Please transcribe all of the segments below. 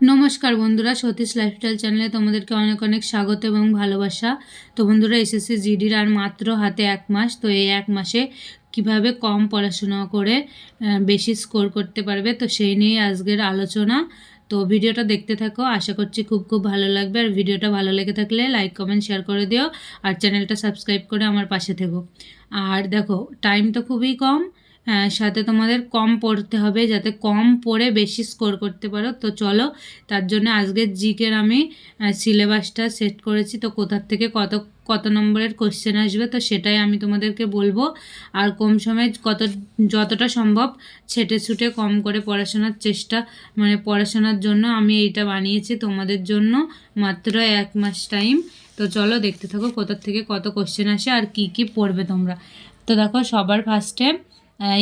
নমস্কার বন্ধুরা, সতীশ লাইফস্টাইল চ্যানেলে তোমাদেরকে অনেক অনেক স্বাগত এবং ভালোবাসা। তো বন্ধুরা এসএসসি জিডির আর মাত্র হাতে এক মাস, তো এই এক মাসে কীভাবে কম পড়াশোনা করে বেশি স্কোর করতে পারবে, তো সেই নিয়ে আজকের আলোচনা। তো ভিডিওটা দেখতে থাকো, আশা করছি খুব খুব ভালো লাগবে। আর ভিডিওটা ভালো লেগে থাকলে লাইক কমেন্ট শেয়ার করে দিও। আর চ্যানেলটা সাবস্ক্রাইব করে আমার পাশে থেকো। আর দেখো টাইম তো খুবই কম। সাথে তোমাদের কম পড়তে হবে, যাতে কম পড়ে বেশি স্কোর করতে পারো। তো চলো, তার জন্য আজকের জিকের আমি সিলেবাসটা সেট করেছি। তো কোথার থেকে কত কত নম্বরের কোশ্চেন আসবে, তো সেটাই আমি তোমাদেরকে বলব। আর কম সময়ে কত, যতটা সম্ভব ছেটে ছুটে কম করে পড়াশোনার চেষ্টা মানে পড়াশোনার জন্য আমি এইটা বানিয়েছি তোমাদের জন্য মাত্র এক মাস টাইম তো চলো, দেখতে থাকো কোথার থেকে কত কোশ্চেন আসে আর কি কি পড়বে তোমরা। তো দেখো, সবার ফার্স্টে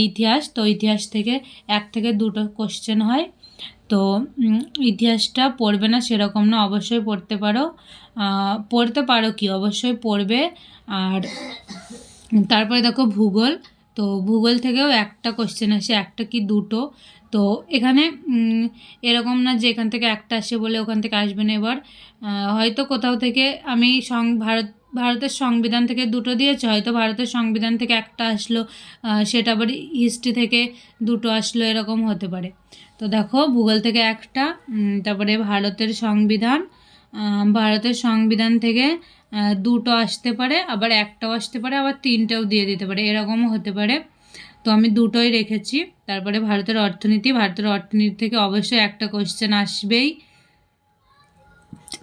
ইতিহাস। তো ইতিহাস থেকে এক থেকে দুটো কোশ্চেন হয়। তো ইতিহাসটা পড়বে না সেরকম না, অবশ্যই পড়তে পারো। পড়তে পারো কি? অবশ্যই পড়বে। আর তারপরে দেখো ভূগোল। তো ভূগোল থেকেও একটা কোশ্চেন আসে, একটা কি দুটো। তো এখানে এরকম না যে এখান থেকে একটা আসে বলে ওখান থেকে আসবে না এবার। হয়তো কোথাও থেকে আমি সং ভারত ভারতের সংবিধান থেকে দুটো দিয়েছে, হয়তো ভারতের সংবিধান থেকে একটা আসলো সেটা আবার হিস্ট্রি থেকে দুটো আসলো, এরকম হতে পারে। তো দেখো ভূগোল থেকে একটা তারপরে ভারতের সংবিধান ভারতের সংবিধান থেকে দুটো আসতে পারে, আবার একটাও আসতে পারে, আবার তিনটেও দিয়ে দিতে পারে, এরকমও হতে পারে। তো আমি দুটোই রেখেছি, তারপরে ভারতের অর্থনীতি ভারতের অর্থনীতি থেকে অবশ্যই একটা কোশ্চেন আসবেই।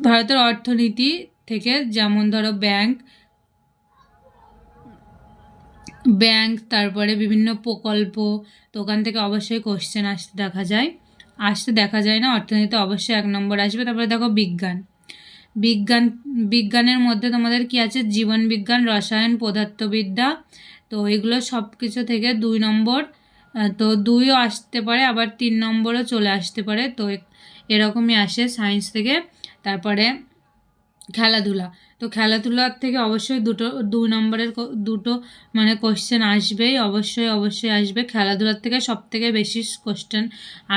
ভারতের অর্থনীতি থেকে, যেমন ধরো ব্যাংক ব্যাংক তারপরে বিভিন্ন প্রকল্প, তো ওখান থেকে অবশ্যই কোশ্চেন আসতে দেখা যায়। আসতে দেখা যায় না অর্থনীতি অবশ্যই এক নম্বর আসবে। তারপরে দেখো বিজ্ঞান। বিজ্ঞান, বিজ্ঞানের মধ্যে তোমাদের কি আছে? জীবন বিজ্ঞান, রসায়ন, পদার্থবিদ্যা, তো এগুলো সব কিছু থেকে দুই নম্বর তো দুইও আসতে পারে, আবার তিন নম্বরও চলে আসতে পারে। তো এরকমই আসে সায়েন্স থেকে। তারপরে খেলাধুলা। তো খেলাধুলার থেকে অবশ্যই দুটো দুই নম্বরের দুটো মানে কোশ্চেন আসবেই। অবশ্যই অবশ্যই আসবে। খেলাধুলার থেকে সব থেকে বেশি কোশ্চেন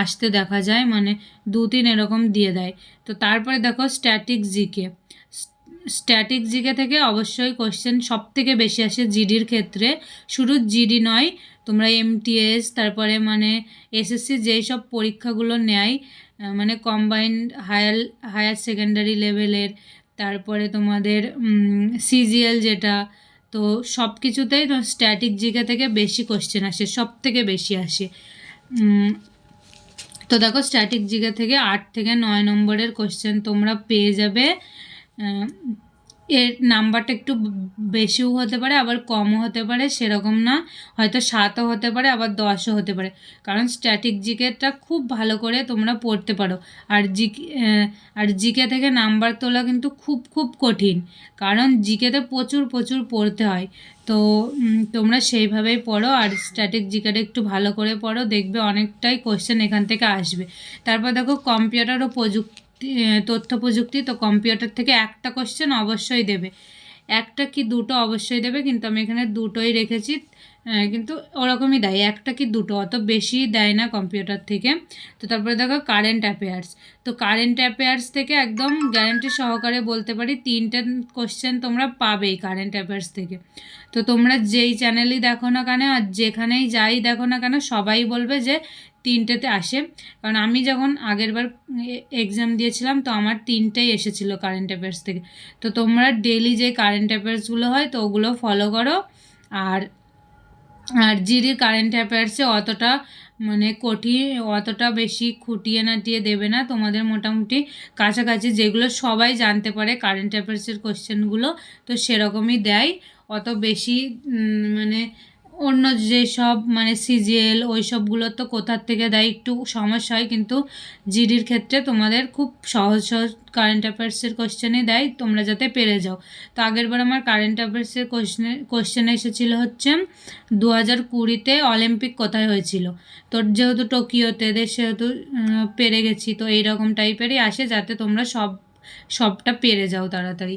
আসতে দেখা যায়। মানে দু তিন এরকম দিয়ে দেয়। তো তারপরে দেখো স্ট্যাটিক জিকে স্ট্যাটিক জিকে থেকে অবশ্যই কোশ্চেন সব থেকে বেশি আসে জিডির ক্ষেত্রে। শুধু জিডি নয়, তোমরা এমটিএস তারপরে মানে এসএসসি যেই সব পরীক্ষাগুলো নেয় মানে কম্বাইন্ড হায়ার হায়ার সেকেন্ডারি লেভেলের তারপরে তোমাদের সিজিএল যেটা, তো সব কিছুতেই স্ট্যাটিক জিকে থেকে বেশি কোশ্চেন আসে সব থেকে বেশি আসে। তো দেখো স্ট্যাটিক জিকে থেকে আট থেকে নয় নম্বরের কোশ্চেন তোমরা পেয়ে যাবে এর নাম্বারটা একটু বেশিও হতে পারে, আবার কমও হতে পারে, সেরকম না। হয়তো সাতও হতে পারে, আবার দশও হতে পারে। কারণ স্ট্যাটিক জিকেটা খুব ভালো করে তোমরা পড়তে পারো। আর জিকে আর জিকে থেকে নাম্বার তোলা কিন্তু খুব খুব কঠিন। কারণ জিকেতে প্রচুর প্রচুর পড়তে হয়। তো তোমরা সেইভাবেই পড়ো, আর স্ট্যাটিক জিকেটা একটু ভালো করে পড়ো, দেখবে অনেকটাই কোশ্চেন এখান থেকে আসবে। তারপর দেখো কম্পিউটার ও প্রযুক্তি তথ্য প্রযুক্তি, তো কম্পিউটার থেকে একটা কোশ্চেন অবশ্যই দেবে। একটা কি দুটো অবশ্যই দেবে, কিন্তু আমি এখানে দুটোই রেখেছি। আহ, কিন্তু ওরকমই দেয়। একটা কি দুটো? অত বেশি দেয় না কম্পিউটার থেকে। তো তারপরে দেখো কারেন্ট অ্যাফেয়ার্স তো কারেন্ট অ্যাফেয়ার্স থেকে একদম গ্যারেন্টি সহকারে বলতে পারি তিনটে কোশ্চেন তোমরা পাবেই কারেন্ট অ্যাফেয়ার্স থেকে। তো তোমরা যেই চ্যানেলই দেখো না কেন আর যেখানেই যাই দেখো না কেন সবাই বলবে যে তিনটেতে আসে। কারণ আমি যখন আগেরবার এক্সাম দিয়েছিলাম তো আমার তিনটেই এসেছিল কারেন্ট অ্যাফেয়ার্স থেকে। তো তোমরা ডেলি যে কারেন্ট অ্যাফেয়ার্সগুলো হয় তো ওগুলো ফলো করো। আর আর জিডির কারেন্ট অ্যাফেয়ার্সে অতটা মানে কঠিন, অতটা বেশি খুঁটিয়ে নাটিয়ে দেবে না। তোমাদের মোটামুটি কাছাকাছি যেগুলো সবাই জানতে পারে কারেন্ট অ্যাফেয়ার্সের কোশ্চেনগুলো তো সেরকমই দেয়। অত বেশি মানে অন্য যেসব মানে সিজিএল, ওই সবগুলো তো কোথার থেকে দেয়? একটু সমস্যা হয়, কিন্তু জিডির ক্ষেত্রে তোমাদের খুব সহজ সহজ কারেন্ট অ্যাফেয়ার্সের কোশ্চেনই দেয়, তোমরা যাতে পেরে যাও। তো আগেরবার আমার কারেন্ট অ্যাফেয়ার্সের কোশ্চেনে কোশ্চেন এসেছিল হচ্ছে দু হাজার কুড়িতে অলিম্পিক কোথায় হয়েছিল? তো যেহেতু টোকিওতে সেহেতু পেরে গেছি, তো এইরকম টাইপেরই আসে, যাতে তোমরা সব, সবটা পেরে যাও তাড়াতাড়ি।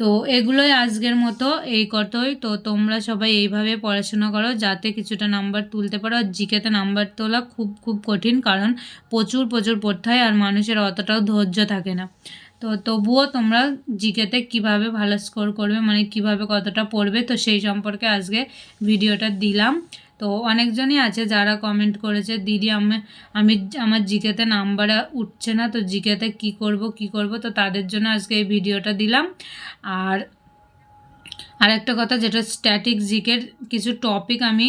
তো এগুলোই আজকের মতো, এই কতই। তো তোমরা সবাই এইভাবে পড়াশোনা করো, যাতে কিছুটা নাম্বার তুলতে পারো। আর জিকেতে নাম্বার তোলা খুব খুব কঠিন, কারণ প্রচুর প্রচুর পড়তে হয়, আর মানুষের অতটাও ধৈর্য থাকে না। তো তবুও তোমরা জিকেতে কীভাবে ভালো স্কোর করবে মানে কীভাবে কতটা পড়বে, তো সেই সম্পর্কে আজকে ভিডিওটা দিলাম। তো অনেকজনই আছে যারা কমেন্ট করেছে, দিদি, আমি আমি, আমার জিকেতে নাম্বার উঠছে না, তো জিকেতে কি করব কি করব? তো তাদের জন্য আজকে এই ভিডিওটা দিলাম। আর আর একটা কথা, যেটা স্ট্যাটিক জিকের কিছু টপিক আমি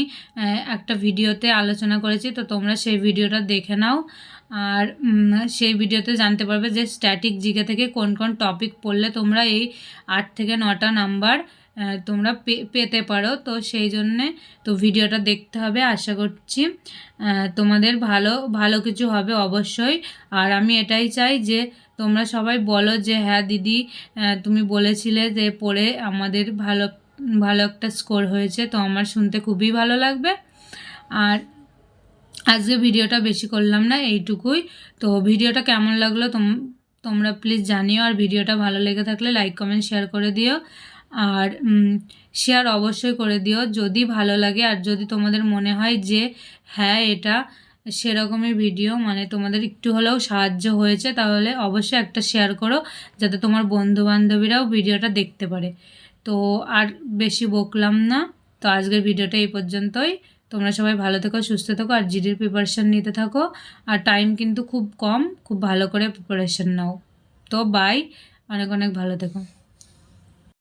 একটা ভিডিওতে আলোচনা করেছি, তো তোমরা সেই ভিডিওটা দেখে নাও। আর সেই ভিডিওতে জানতে পারবে যে স্ট্যাটিক জিকে থেকে কোন কোন টপিক পড়লে তোমরা এই আট থেকে নটা নাম্বার তোমরা পেতে পারো। তো সেই জন্যে তো ভিডিওটা দেখতে হবে, আশা করছি তোমাদের ভালো ভালো কিছু হবে অবশ্যই। আর আমি এটাই চাই যে তোমরা সবাই বলো যে হ্যাঁ দিদি তুমি বলেছিলে যে পড়ে আমাদের ভালো ভালো একটা স্কোর হয়েছে, তো আমার শুনতে খুবই ভালো লাগবে। আর আজকে ভিডিওটা বেশি করলাম না, এইটুকুই। তো ভিডিওটা কেমন লাগল তোম, তোমরা প্লিজ জানিও, আর ভিডিওটা ভালো লেগে থাকলে লাইক, কমেন্ট, শেয়ার করে দিও। আর শেয়ার অবশ্যই করে দিও যদি ভালো লাগে। আর যদি তোমাদের মনে হয় যে হ্যাঁ এটা সেরকমই ভিডিও মানে তোমাদের একটু হলেও সাহায্য হয়েছে, তাহলে অবশ্যই একটা শেয়ার করো, যাতে তোমার বন্ধু বান্ধবীরাও ভিডিওটা দেখতে পারে। তো আর বেশি বকলাম না। তো আজকের ভিডিওটা এই পর্যন্তই। তোমরা সবাই ভালো থেকো, সুস্থ থেকো, আর জিডির প্রিপারেশান নিতে থাকো। আর টাইম কিন্তু খুব কম, খুব ভালো করে প্রিপারেশান নাও। তো বাই অনেক অনেক ভালো থেকো।